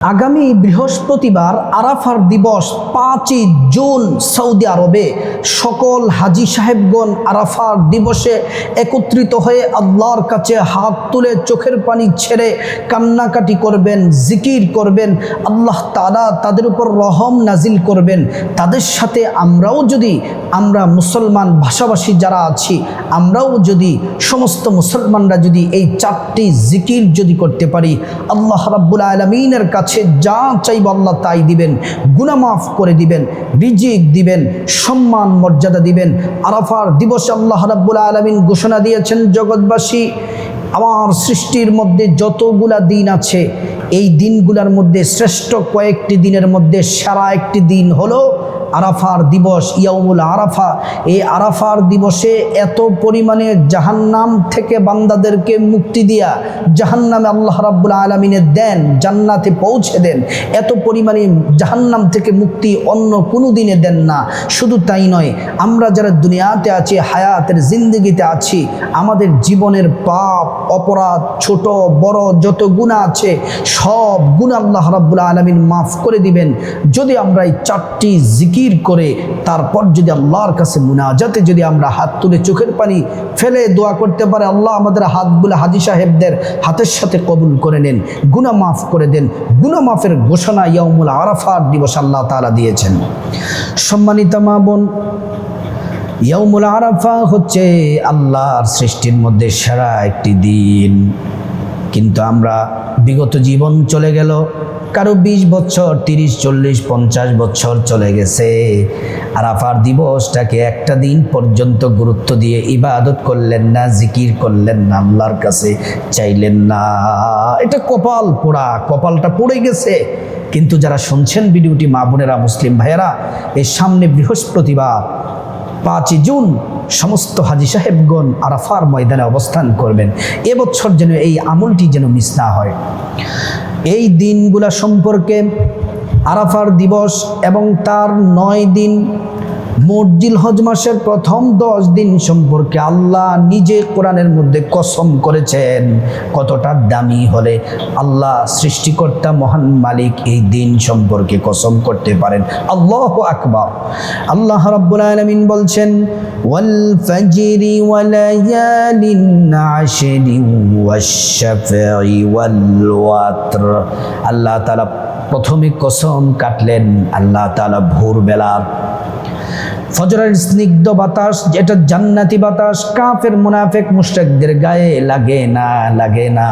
আগামী বৃহস্পতিবার আরাফার দিবস পাঁচই জুন সৌদি আরবে। সকল হাজি সাহেবগণ আরাফার দিবসে একত্রিত হয়ে আল্লাহর কাছে হাত তুলে চোখের পানি ছেড়ে কান্নাকাটি করবেন, জিকির করবেন, আল্লাহ তালা তাদের উপর রহম নাজিল করবেন। তাদের সাথে আমরাও যদি, আমরা মুসলমান ভাষাভাষী যারা আছি, আমরাও যদি, সমস্ত মুসলমানরা যদি এই চারটি জিকির যদি করতে পারি, আল্লাহ রাব্বুল আলমিনের কাছে যা চাইব আল্লাহ তাই দিবেন। গুণামাফ মাফ করে দিবেন, রিজিক দিবেন, সম্মান, মর্যাদা দিবেন। আরাফার দিবস আল্লাহ রাব্বুল আলমিন ঘোষণা দিয়েছেন জগৎবাসী, আমার সৃষ্টির মধ্যে যতগুলা দিন আছে, এই দিনগুলার মধ্যে শ্রেষ্ঠ কয়েকটি দিনের মধ্যে সারা একটি দিন হলো আরাফার দিবস, ইয়াউমুল আরাফা। এই আরাফার দিবসে এত পরিমাণে জাহান্নাম থেকে বান্দাদেরকে মুক্তি দিয়া জাহান্নামে আল্লাহ রাব্বুল আলমিনে দেন, জান্নাতে পৌঁছে দেন। এত পরিমাণে জাহান্নাম থেকে মুক্তি অন্য কোনো দিনে দেন না। শুধু তাই নয়, আমরা যারা দুনিয়াতে আছি, হায়াতের জিন্দগিতে আছি, আমাদের জীবনের পাপ, অপরাধ, ছোট, বড় যত গুণা আছে, সব গুণ আল্লাহ রাব্বুল আলমিন মাফ করে দিবেন। যদি আমরা এই চারটি জিকির করে, তারপর যদি আল্লাহর কাছে মুনাজাতে যদি আমরা হাত তুলে চোখের পানি ফেলে দোয়া করতে পারে, আল্লাহ আমাদের হাতগুলো হাজি সাহেবদের হাতের সাথে কবুল করে নেন গুনা মাফ করে দেন। গুনা মাফের ঘোষণা ইয়ামুল আরাফার দিবস আল্লাহ তালা দিয়েছেন। সম্মানিত মা বোন ইয়ামুল আরাফা হচ্ছে আল্লাহর সৃষ্টির মধ্যে সেরা একটি দিন। কিন্তু আমরা বিগত জীবন চলে গেল কারও বিশ বছর, তিরিশ, চল্লিশ, পঞ্চাশ বছর চলে গেছে। আরাফার দিবসটাকে একটা দিন পর্যন্ত গুরুত্ব দিয়ে ইবাদত করলেন না, জিকির করলেন না, আল্লাহর কাছে চাইলেন না। এটা কপাল পোড়া, কপালটা পড়ে গেছে। কিন্তু যারা শুনছেন ভিডিওটি, মা বোনেরা, মুসলিম ভাইয়েরা এই সামনে বৃহস্পতিবার, পাঁচই জুন, সমস্ত হাজি সাহেবগণ আরাফার ময়দানে অবস্থান করবেন। এবছর যেন এই আমলটি যেন মিস না হয়। এই দিনগুলা সম্পর্কে আরাফার দিবস এবং তার নয় দিন মর্জিল হজ মাসের প্রথম দশ দিন সম্পর্কে আল্লাহ নিজে কোরআনের মধ্যে কসম করেছেন। কতটা দামি হলে আল্লাহ সৃষ্টিকর্তা মহান মালিক এই দিন সম্পর্কে কসম করতে পারেন। আল্লাহ আকবার। আল্লাহ রাব্বুল আলামিন বলছেন, ওয়াল ফাজরি ওয়ালায়ালিন আশরি ওয়াল আল্লাহ তাআলা প্রথমে কসম কাটলেন, আল্লাহ তাআলা ভোরবেলার ফজরের স্নিগ্ধ বাতাস, যেটা জান্নাতি বাতাস, কাফের, মুনাফেক, মুশরিকদের গায়ে লাগে না লাগে না।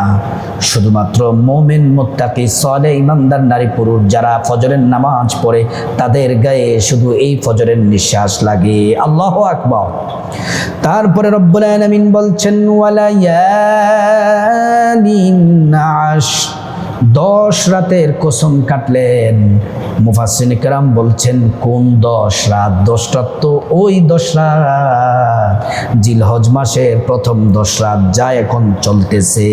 শুধুমাত্র মোমেন, মোত্তাকি সলে ইমানদার, নারী, পুরুষ, যারা ফজরের নামাজ পড়ে, তাদের গায়ে শুধু এই ফজরের নিঃশ্বাস লাগে। আল্লাহ আকবর। তারপরে রব্বুল আলামিন বলছেন ওয়ালায়ালিন আশ দশ রাতের কসম কাটলেন। মুফাসিন কেরাম বলছেন, কোন দশ রাত? দশ রাত তো ওই দশ রাত। জিলহজ মাসের প্রথম দশ রাত যা এখন চলতেছে।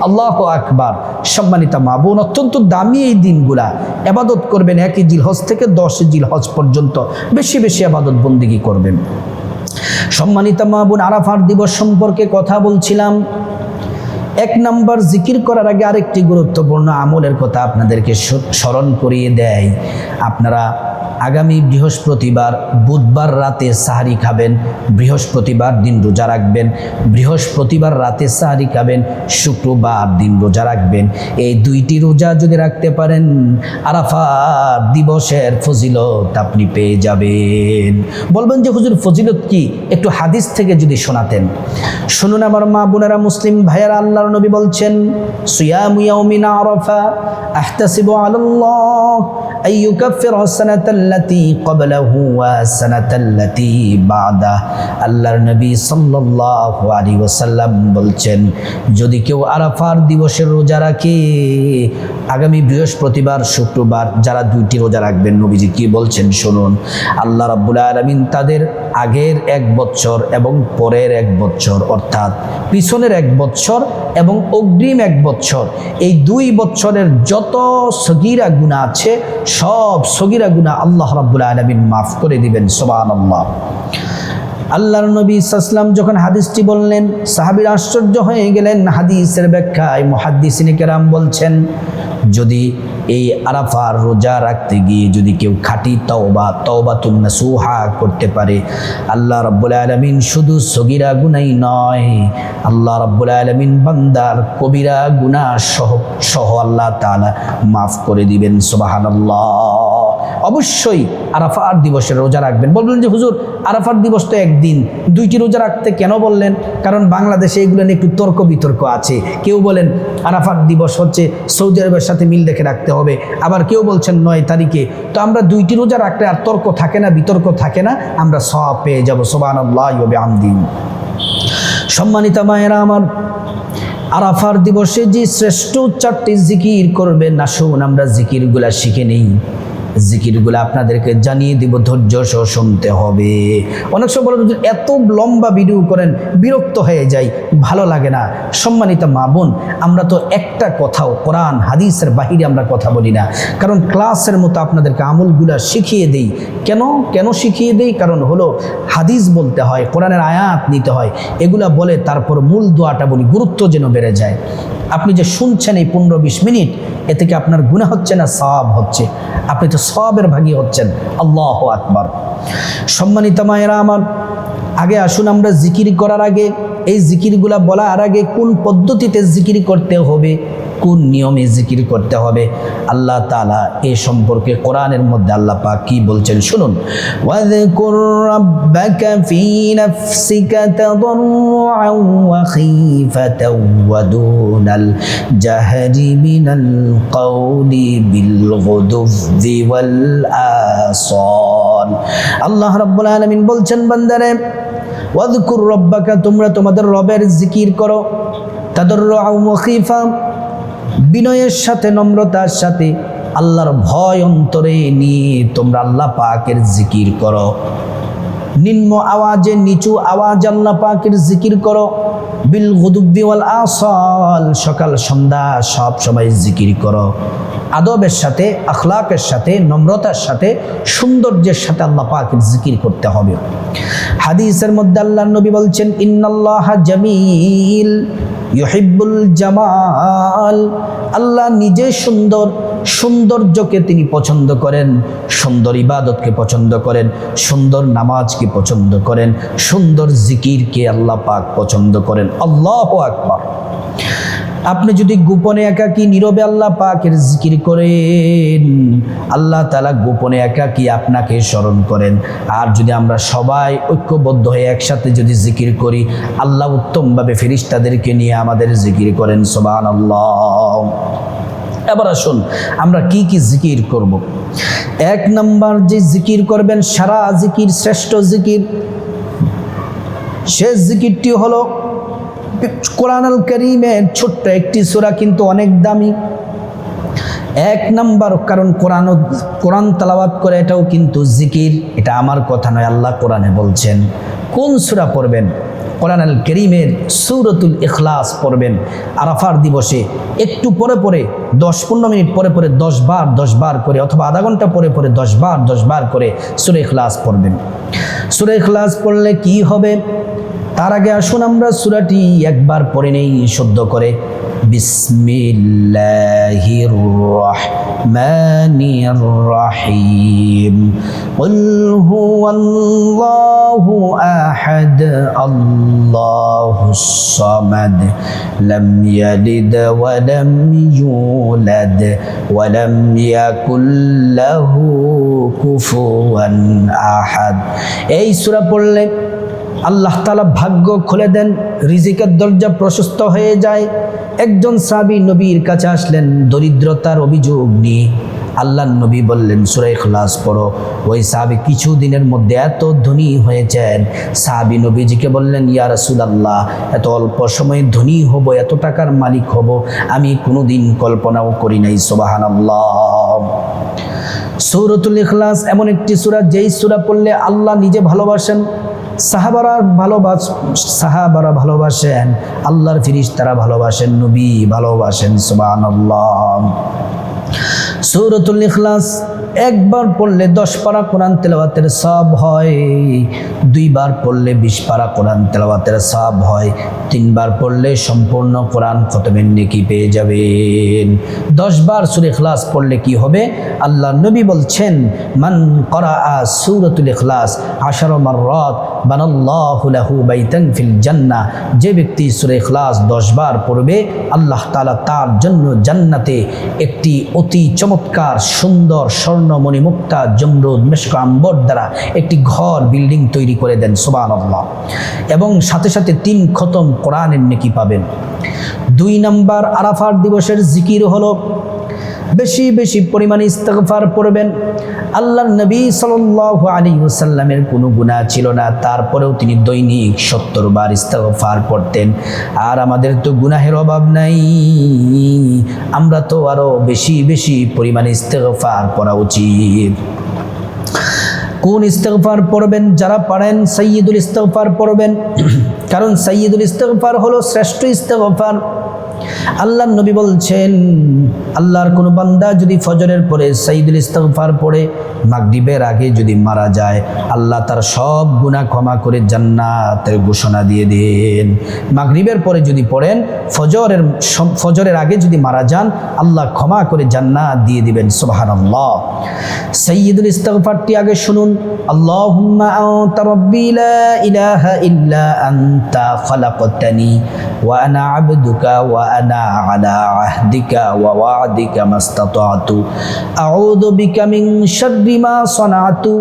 আল্লাহ আকবার। সম্মানিত মা বোন, অত্যন্ত দামি এই দিনগুলা। আবাদত করবেন একই জিলহজ থেকে দশ জিলহজ পর্যন্ত। বেশি বেশি আবাদত বন্দিগি করবেন। সম্মানিত মা বোন, আরাফার দিবস সম্পর্কে কথা বলছিলাম। এক নম্বর জিকির করার আগে আরেকটি গুরুত্বপূর্ণ আমলের কথা আপনাদেরকে স্মরণ করিয়ে দেয়। আপনারা আগামী বৃহস্পতিবার, বুধবার রাতে সাহারি খাবেন। বৃহস্পতিবার দিন রোজা রাখবেন। বৃহস্পতিবার রাতে সাহারি খাবেন। শুক্রবার দিন রোজা রাখবেন। এই দুইটি রোজা যদি রাখতে পারেন আরাফা দিবসের ফজিলত আপনি পেয়ে যাবেন। বলবেন যে, হুজুর, ফজিলত কি? একটু হাদিস থেকে যদি শোনাতেন। শুনুন আমার মা বোনেরা মুসলিম ভাইয়ারা, আল্লাহর নবী বলছেন, সুয়ামু ইয়াউমিন আরাফা আহতাসিবু আলাল্লাহ আইয়ুকাফির সানাতাল التي قبله والسنة التي بعده আল্লাহর নবী সাল্লাল্লাহু আলাইহি ওয়াসাল্লাম বলছেন যদি কেউ আরাফার দিবসের রোজা রাখে আগামী বৃহস্পতিবার শুক্রবার যারা দুইটি রোজা রাখবেন নবীজি কি বলছেন শুনুন আল্লাহ রাব্বুল আলামিন তাদের আগের এক বছর এবং পরের এক বছর অর্থাৎ পিছনের এক বছর এবং অগ্রিম এক বছর এই দুই বছরের যত সগিরা গুণা আছে সব সগিরা গুণা আল্লাহ রাব্বুল আলমিন মাফ করে দিবেন, সুবহানাল্লাহ। আল্লাহর নবী ইসলাম যখন হাদিসটি বললেন, সাহাবির আশ্চর্য হয়ে গেলেন। হাদিসের ব্যাখ্যায় মুহাদ্দিসিনে কেরাম বলছেন, যদি এই আরাফার রোজা রাখতে গিয়ে যদি কেউ খাঁটি তওবা, তওবাতুন নাসুহা করতে পারে, আল্লাহ রাব্বুল আলামিন শুধু সগিরা গুনাই নয়, আল্লাহ রাব্বুল আলমিন বান্দার কবিরা গুনা সহ সহ আল্লাহ তাআলা মাফ করে দিবেন, সুবহানাল্লাহ। অবশ্যই আরাফার দিবসের রোজা রাখবেন। বলবেন যে, হুজুর আরাফার দিবস তো একদিন। দুইটি রোজা রাখতে কেন বললেন? কারণ বাংলাদেশে এগুলো নিয়ে একটু তর্ক বিতর্ক আছে। কেউ বলেন আরাফার দিবস হচ্ছে সৌদি আরবের সাথে মিল রেখে রাখতে হবে। আবার কেউ বলছেন, নয় তারিখে। তো আমরা দুইটি রোজা রাখলে আর তর্ক থাকে না, বিতর্ক থাকে না, আমরা সব পেয়ে যাব। সোবান আমদিন সম্মানিতা মায়েরা আমার আরাফার দিবসে যে শ্রেষ্ঠ চারটি জিকির করবেন, আসুন আমরা জিকিরগুলা শিখে নেই। জিকিরগুলো আপনাদেরকে জানিয়ে দিব, ধৈর্য সহ শুনতে হবে। অনেক সময় বলেন এত লম্বা ভিডিও করেন, বিরক্ত হয়ে যাই, ভালো লাগে না। সম্মানিত মা বোন, আমরা তো একটা কথাও কোরআন, হাদিসের বাহিরে আমরা কথা বলি না। কারণ ক্লাসের মতো আপনাদেরকে আমলগুলা শিখিয়ে দিই। কেন? কেন শিখিয়ে দিই? কারণ হলো, হাদিস বলতে হয়, কোরআনের আয়াত নিতে হয়। এগুলা বলে তারপর মূল দোয়াটা বলি, গুরুত্ব যেন বেড়ে যায়। আপনি যে শুনছেন এই পনেরো বিশ মিনিট, এ থেকে আপনার গুণে হচ্ছে না সব হচ্ছে। আপনি তো সবের ভাগী হচ্ছেন। আল্লাহ আকবর। সম্মানিত মায়েরা আমার, আগে আসুন আমরা জিকির করার আগে, এই জিকিরগুলা বলার আগে কোন পদ্ধতিতে জিকির করতে হবে? কোন নিয়মে জিকির করতে হবে? আল্লাহ তাআলা এ সম্পর্কে কোরআনের মধ্যে আল্লাহ পাক কি বলছেন? শুনুন। আল্লাহ রাব্বুল আলামিন বলছেন, বান্দারে, ওয়াযকুর রাব্বাকা, তোমরা তোমাদের রবের জিকির করো। তাদের খীফা বিনয়ের সাথে, নম্রতার সাথে আল্লাহর ভয় অন্তরে নিয়ে তোমরা আল্লাহ পাকের জিকির করো। নিম্ন আওয়াজে নিচু আওয়াজ আল্লাহ পাকের জিকির করো। বিল গুদুব্বি আসল, সকাল, সন্ধ্যা, সব সময় জিকির করো। আদবের সাথে, আখলাকের সাথে, নম্রতার সাথে, সৌন্দর্যের সাথে আল্লাহ পাকের জিকির করতে হবে। হাদিসের মধ্যে আল্লাহ নবী বলছেন, ইন্নাল্লাহ জামিল। ইউহিব্বুল জামাল, আল্লাহ নিজে সুন্দর, সৌন্দর্যকে তিনি পছন্দ করেন, সুন্দর ইবাদতকে পছন্দ করেন, সুন্দর নামাজকে পছন্দ করেন, সুন্দর জিকিরকে আল্লাহ পাক পছন্দ করেন। আল্লাহ আকবার। আপনি যদি গোপনে একাকী, নীরবে আল্লাহ পাকের জিকির করেন, আল্লাহ তালা গোপনে একাকী আপনাকে স্মরণ করেন আর যদি আমরা সবাই ঐক্যবদ্ধ হয়ে একসাথে যদি জিকির করি, আল্লাহ উত্তমভাবে ফেরিস্তাদেরকে নিয়ে আমাদের জিকির করেন সোবান আল্লাহ এবার আসুন, আমরা কি কি জিকির করব। এক নাম্বার যে জিকির করবেন, সারা জিকির, শ্রেষ্ঠ জিকির, শেষ জিকিরটি হলো কোরআন আল করিমের ছোট্ট একটি সূরা কিন্তু অনেক দামি। এক নাম্বার কারণ কোরআন কোরআন তালাবাত করে এটাও কিন্তু জিকির। এটা আমার কথা নয়, আল্লাহ কোরআনে বলছেন। কোন সূরা পড়বেন? কোরআন আল করিমের সৌরতুল ইখলাস পড়বেন। আরাফার দিবসে একটু পরে পরে, দশ পনেরো মিনিট পরে পরে দশ বার দশ বার করে, অথবা আধা ঘণ্টা পরে পরে দশ বার দশ বার করে সুরে ইখলাস পড়বেন। সুরে ইখলাস পড়লে কি হবে? তার আগে আসুন আমরা সুরাটি একবার পড়ে নেই শুদ্ধ করে বিসমিল্লাহির রহমানির রহিম قل هو الله أحد الله الصمد لم يلد ولم يولد ولم يكن له كفوا أحد এই সূরা পড়লে আল্লাহ তালা ভাগ্য খুলে দেন, রিজিকের দরজা প্রশস্ত হয়ে যায়। একজন সাবি নবীর কাছে আসলেন, দরিদ্রতার অভিযোগ নিয়ে। আল্লাহ নবী বললেন সুরাই খলাস পড়ো। ওই সাহাবি কিছু দিনের মধ্যে এত ধনী হয়েছেন। সাহাবি নবীজিকে বললেন, ইয়া রাসুল আল্লাহ এত অল্প সময়ে ধনী হব, এত টাকার মালিক হব, আমি কোনোদিন কল্পনাও করি নাই। সোবাহান সৌরতুল ইখলাস এমন একটি সূরা, যেই সূরা পড়লে আল্লাহ নিজে ভালোবাসেন। সাহাবারা ভালোবাস, সাহাবারা ভালোবাসেন, আল্লাহর ফিরিস তারা ভালোবাসেন, নবী ভালোবাসেন, সুবহানাল্লাহ। সৌরতুল ইখলাস, একবার পড়লে দশ পারা কোরআন তেলাওয়াতের সব হয়, দুইবার পড়লে বিশ পারা কোরআন তেলাওয়াতের সব হয়, তিনবার পড়লে সম্পূর্ণ কোরআন খতমের নেকি পেয়ে যাবেন। দশবার সুরে ইখলাস পড়লে কি হবে? আল্লাহ নবী বলছেন, মান করা সুরতুল ইখলাস আশার মাররাত বানাল্লাহু লাহু বাইতান ফিল জান্নাহ। যে ব্যক্তি সুরে ইখলাস দশবার পড়বে, আল্লাহ তাআলা তার জন্য জান্নাতে একটি অতি চমৎকার, সুন্দর স্বর্ণমণি মুক্তা জমরুদ মেশক আম্বর দ্বারা একটি ঘর বিল্ডিং তৈরি করে দেন, সুবহানাল্লাহ। এবং সাথে সাথে তিন খতম কোরআনের নেকি পাবেন। দুই নম্বর আরাফার দিবসের জিকির হলো বেশি বেশি পরিমাণে ইস্তেগফার পড়বেন। আল্লাহর নবী সাল্লাল্লাহু আলী ওয়াসাল্লামের কোনো গুনাহ ছিল না। তারপরেও তিনি দৈনিক সত্তর বার ইস্তেগফার পড়তেন। আর আমাদের তো গুনাহের অভাব নাই। আমরা তো আরও বেশি বেশি পরিমাণে ইস্তেগফার পড়া উচিত। কোন ইস্তেগফার পড়বেন? যারা পারেন সৈয়দুল ইস্তফার পড়বেন। কারণ সৈয়দুল ইস্তেগফার হলো শ্রেষ্ঠ ইস্তেগফার। আল্লাহ নবী বলছেন, আল্লাহর কোনো বান্দা যদি ফজরের পরে সাইদুল ইস্তফার পড়ে, মাগরিবের আগে যদি মারা যায়, আল্লাহ তার সব গুনাহ ক্ষমা করে জান্নাতের ঘোষণা দিয়ে দেন। মাগরিবের পরে যদি পড়েন, ফজরের ফজরের আগে যদি মারা যান, আল্লাহ ক্ষমা করে জান্নাত দিয়ে দিবেন, সুবহানাল্লাহ। সাইয়্যিদুল ইস্তেগফারটি আগে শুনুন আল্লাহ ইলাহা ইল্লা আনতা আলা আহদিকা ওয়া ওয়া'দিকা মাস্তাতা'তু আউযু বিকা মিন শাররি মা সানা'তু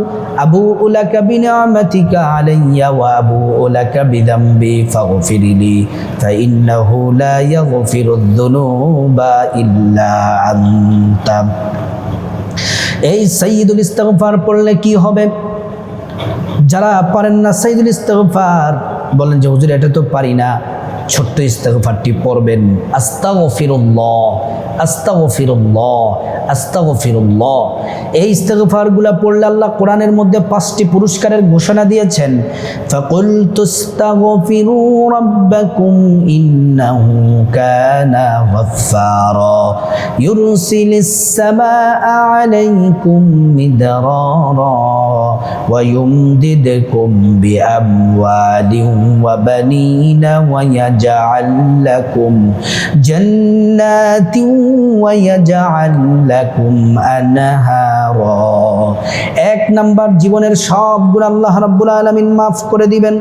আবু'ু লাকা বিনি'মাতিকা আলাইয়া ওয়া আবু'ু লাকা বিযামবি ফাগফিরলি ফাইন্নাহু লা ইয়াগফিরুদ যুনুবা ইল্লা আনতা এই সাইয়দুল ইস্তেগফার পড়লে কি হবে? যারা পারেন না সাইদুল ইস্তেগফার, বলেন যে, হুজুর, এটা তো পারি না। ছোট্ট ইস্তেগফারটি পড়বেন। আস্তাগফিরুল্লাহ আস্তাগফিরুল্লাহ। আস্তাগফিরুল্লাহ এই ইস্তেগফারগুলো পড়লে আল্লাহ কোরআনের মধ্যে পাঁচটি পুরস্কারের ঘোষণা দিয়েছেন ফাকুল তুস্তাগফিরু রাব্বাকুম ইন্নাহু কানা গফফারা ইউরসিলিস সামাআ আলাইকুম মিদরারা ويمددكم بأموال وبنين ويجعل لكم جنات ويجعل লাকুম এক নম্বর জীবনের সব গুণ আল্লাহ রব্বুল আলামিন মাফ করে দিবেন।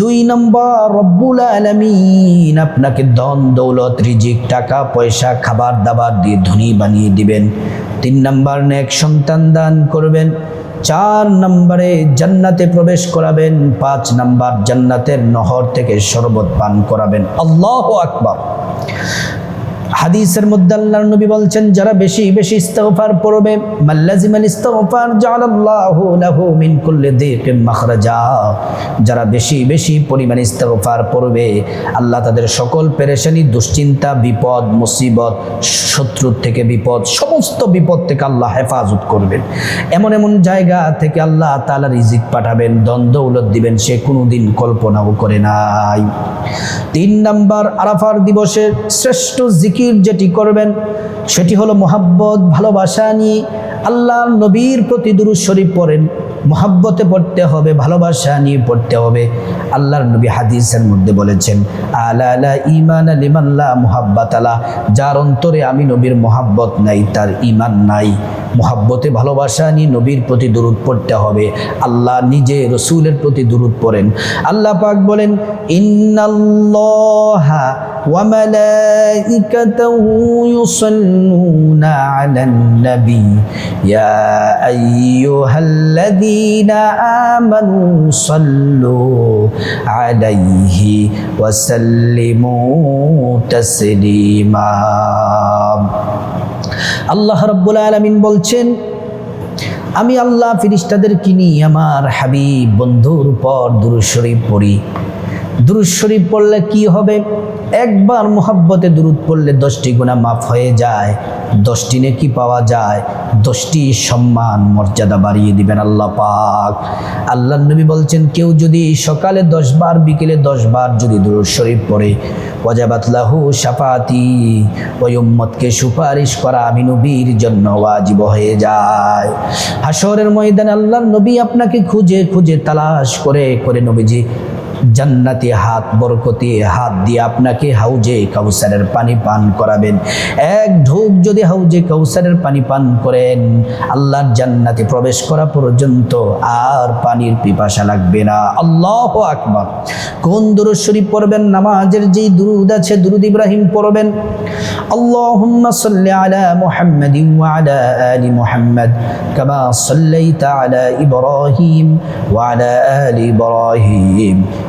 দুই নম্বর রব্বুল আলমিন আপনাকে দন দৌলত, রিজিক, টাকা, পয়সা, খাবার, দাবার দিয়ে ধনী বানিয়ে দিবেন। তিন নম্বর নেক সন্তান দান করবেন। চার নম্বরে জান্নাতে প্রবেশ করাবেন। পাঁচ নম্বর জান্নাতের নহর থেকে শরবত পান করাবেন। আল্লাহ আকবর। হাদিসের মধ্যে আল্লাহর নবী বলছেন, যারা বেশি বেশি ইস্তেগফার পড়বে মাল্লাজিমাল ইস্তেগফার জাআলাল্লাহু লাহু মিন কুল্লি দিকিম মাখরাজা। যারা বেশি বেশি পরিমাণে ইস্তেগফার পড়বে, আল্লাহ তাদের সকল পেরেশানি, দুশ্চিন্তা, বিপদ, মুসিবত শত্রুর থেকে বিপদ, সমস্ত বিপদ থেকে আল্লাহ হেফাজত করবেন। এমন এমন জায়গা থেকে আল্লাহ তাআলা রিজিক পাঠাবেন, দ্বন্দ্ব উলত দিবেন, সে কোনোদিন কল্পনাও করে নাই। তিন নাম্বার আরাফার দিবসের শ্রেষ্ঠ জিকির যেটি করবেন সেটি হলো মোহাব্বত ভালোবাসা নিয়ে আল্লাহ নবীর প্রতি দুরুশ্বরী পড়েন। মোহাব্বতে পড়তে হবে, ভালোবাসা নিয়ে পড়তে হবে। আল্লাহর নবী হাদিসের মধ্যে বলেছেন, আলা আলা ইমান আলিমাল্লাহ মোহাব্বত আলা যার অন্তরে আমি নবীর মোহাব্বত নাই, তার ইমান নাই। মোহাব্বতে ভালোবাসা নিয়ে নবীর প্রতি দুরুদ পড়তে হবে। আল্লাহ নিজে রসুলের প্রতি দুরুদ পড়েন। আল্লাহ পাক বলেন, ইন্নাল্লাহা আইয়ুহাল্লাযীনা আমানু آمنوا صلوا عليه وسلموا تسليما. আল্লাহ রব্বুল আলমিন বলছেন, আমি আল্লাহ ফিরিস্তাদেরকে নিয়ে আমার হাবিব বন্ধুর উপর দুরূদ শরীফ পড়ি। দুরুদ শরীফ পড়লে কি হবে? একবার মোহাব্বতে দুরুদ পড়লে দশটি গুণা মাফ হয়ে যায়। দশটি নেকি পাওয়া যায়। দশটি সম্মান, মর্যাদা বাড়িয়ে দিবেন আল্লাহ পাক। আল্লাহ নবী বলছেন, কেউ যদি সকালে দশ বার বিকেলে দশ বার যদি দুরুদ শরীফ পড়ে ওয়াজাবাতলাহু সাফাতি ওই উম্মতকে সুপারিশ করা আমি নবীর জন্য ওয়াজিব হয়ে যায়। হাসরের ময়দানে আল্লাহ নবী আপনাকে খুঁজে খুঁজে তালাশ করে করে নবীজি জান্নাতি হাত বরকতি, হাত দিয়ে আপনাকে হাউজে কাউসারের পানি পান করাবেন। এক ঢোক যদি হাউজে কাউসারের পানি পান করেন, আল্লাহর জান্নাতে প্রবেশ করা পর্যন্ত আর পানির পিপাসা লাগবে না। আল্লাহ আকবার। কোন দুরুদ শরীফ পড়বেন? নামাজের যেই দুরুদ আছে, দুরুদ ইব্রাহিম পড়বেন। আলা মুহাম্মাদিন ওয়া আলা আলি মুহাম্মাদ, কামা সাল্লাইতা আলা ইব্রাহিম ওয়া আলা আলি ইব্রাহিম।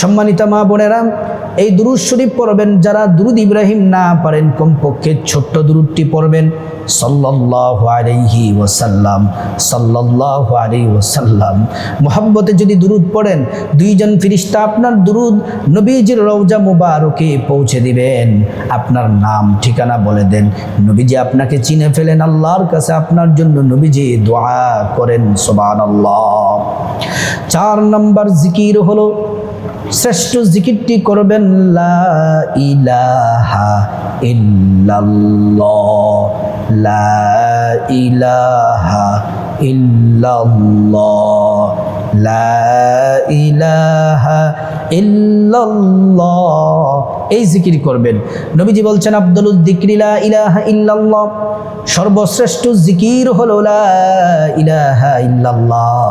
সম্মানিত মা বোনেরা, এই দুরুদ শরীফ পড়বেন যারা দুরুদ ইব্রাহিম না পারেন, কমপক্ষে ছোট্ট দুরুদটি পড়বেন। সাল্লাল্লাহু আলাইহি ওয়াসাল্লাম, সাল্লাল্লাহু আলাইহি ওয়াসাল্লাম। মোহাব্বতে যদি দুরুদ পড়েন, দুইজন ফিরিস্তা আপনার দুরুদ নবীজির রওজা মুবারকে পৌঁছে দিবেন। আপনার নাম, ঠিকানা বলে দেন। নবীজি আপনাকে চিনে ফেলেন, আল্লাহর কাছে আপনার জন্য নবীজি দোয়া করেন, সুবহানাল্লাহ। চার নম্বর জিকির হলো শ্রেষ্ঠ জিকিরটি করবেন লা ইলাহা লা ইলাহা লা ইলাহা ইল্লাল্লাহ এই জিকির করবেন। নবীজি বলছেন আব্দুল দিকরি ইলাহা ইল্লাল্লাহ। সর্বশ্রেষ্ঠ জিকির হলো ইলাহা ইল্লাল্লাহ।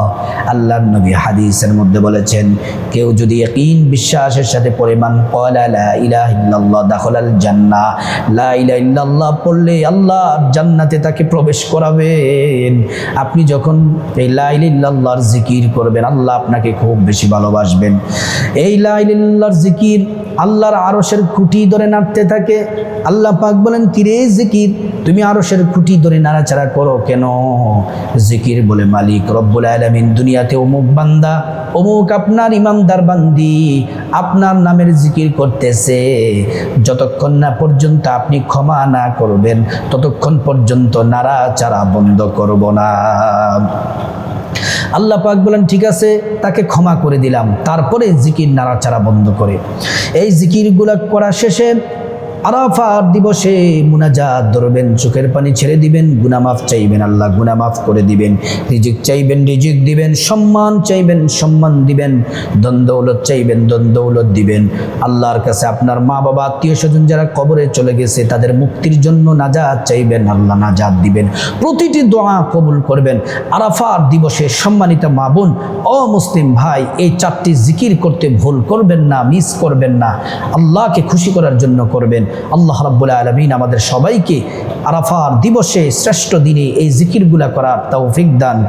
আল্লাহর নবী হাদিসের মধ্যে বলেছেন, কেউ যদি ইয়াকিন বিশ্বাসের সাথে পরিমাণ ক্বালা লা ইলাহা ইল্লাল্লাহ দাখালাল জান্নাহ। লা ইলাহা ইল্লাল্লাহ পড়লে আল্লাহ জান্নাতে তাকে প্রবেশ করাবেন। আপনি যখন এই লা ইলাহা ইল্লাল্লাহর জিকির করবেন, আল্লাহ আপনাকে খুব বেশি ভালোবাসবেন। এই লা ইল্লাল্লাহর জিকির আল্লাহর আরশের খুঁটি ধরে নাড়তে থাকে। আল্লাহ পাক বলেন, কিরে জিকির? তুমি আরশের খুঁটি ধরে নাড়াচাড়া করো কেন? জিকির বলে, মালিক রব্বুল আলামিন দুনিয়াতে অমুক বান্দা, অমুক আপনার ইমামদার বান্দি, আপনার নামের জিকির করতেছে। যতক্ষণ না পর্যন্ত আপনি ক্ষমা না করবেন, ততক্ষণ পর্যন্ত নাড়াচাড়া বন্ধ করব না। আল্লাহ পাক বলেন, ঠিক আছে, তাকে ক্ষমা করে দিলাম। তারপরে জিকির, নাড়াচাড়া বন্ধ করে। এই জিকিরগুলা করা শেষে আরাফার দিবসে মুনাজাত ধরবেন, চোখের পানি ছেড়ে দিবেন গুনামাফ চাইবেন, আল্লাহ গুনামাফ করে দিবেন। রিজিক চাইবেন, রিজিক দিবেন, সম্মান চাইবেন, সম্মান দিবেন দ্বন্দ্বৌলত চাইবেন দ্বন্দ্বৌলত দিবেন। আল্লাহর কাছে আপনার মা বাবা আত্মীয় স্বজন যারা কবরে চলে গেছে, তাদের মুক্তির জন্য নাজাত চাইবেন, আল্লাহ নাজাত দিবেন। প্রতিটি দোয়া কবুল করবেন। আরাফার দিবসে সম্মানিত মা বোন, অমুসলিম ভাই, এই চারটি জিকির করতে ভুল করবেন না, মিস করবেন না। আল্লাহকে খুশি করার জন্য করবেন। আল্লাহ রাব্বুল আলমিন আমাদের সবাইকে আরাফার দিবসে শ্রেষ্ঠ দিনে এই জিকিরগুলা করার তৌফিক দান